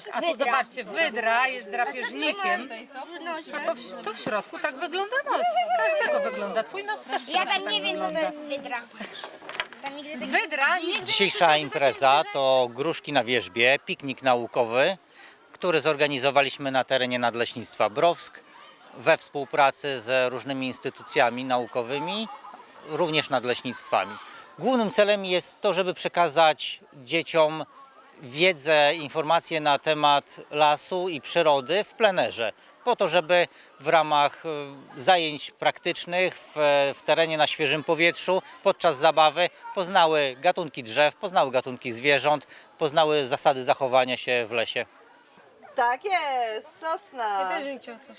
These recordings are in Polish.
Tak, a tu zobaczcie, wydra jest drapieżnikiem. A to w, to w środku tak wygląda nos. Z każdego wygląda. Twój nos też w Ja środku tam tak nie wiem, co to wygląda. jest wydra. Tam nigdy tak... Wydra nigdy Dzisiejsza impreza to gruszki na wierzbie, piknik naukowy, który zorganizowaliśmy na terenie Nadleśnictwa Browsk we współpracy z różnymi instytucjami naukowymi, również nadleśnictwami. Głównym celem jest to, żeby przekazać dzieciom wiedzę, informacje na temat lasu i przyrody w plenerze, po to, żeby w ramach e, zajęć praktycznych w, w terenie na świeżym powietrzu podczas zabawy poznały gatunki drzew, poznały gatunki zwierząt, poznały zasady zachowania się w lesie. Tak jest, sosna. bym chciał coś.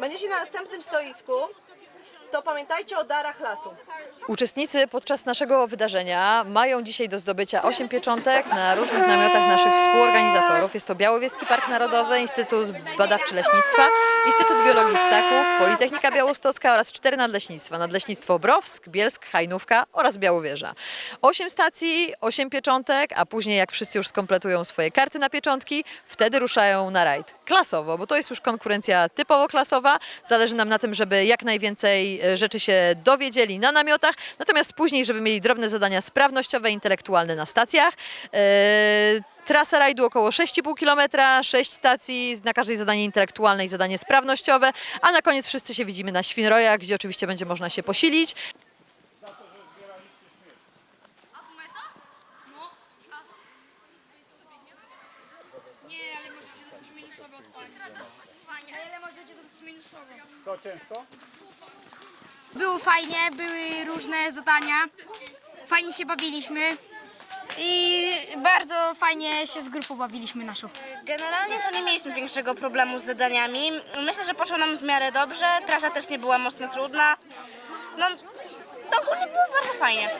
Będziecie na następnym stoisku, to pamiętajcie o darach lasu. Uczestnicy podczas naszego wydarzenia mają dzisiaj do zdobycia 8 pieczątek na różnych namiotach naszych współorganizatorów. Jest to Białowieski Park Narodowy, Instytut Badawczy Leśnictwa, Instytut Biologii Ssaków, Politechnika Białostocka oraz cztery nadleśnictwa. Nadleśnictwo Browsk, Bielsk, Hajnówka oraz Białowieża. 8 stacji, 8 pieczątek, a później jak wszyscy już skompletują swoje karty na pieczątki, wtedy ruszają na rajd. Klasowo, bo to jest już konkurencja typowo klasowa. Zależy nam na tym, żeby jak najwięcej rzeczy się dowiedzieli na namiotach, natomiast później, żeby mieli drobne zadania sprawnościowe, intelektualne na stacjach. E, Trasa rajdu około 6,5 km, 6 stacji, na każdej zadanie intelektualne i zadanie sprawnościowe, a na koniec wszyscy się widzimy na Świnrojach, gdzie oczywiście będzie można się posilić. To ciężko? Było fajnie, były różne zadania. Fajnie się bawiliśmy. I bardzo fajnie się z grupą bawiliśmy naszą. Generalnie to nie mieliśmy większego problemu z zadaniami. Myślę, że poszło nam w miarę dobrze. Trasa też nie była mocno trudna. No, ogólnie było bardzo fajnie.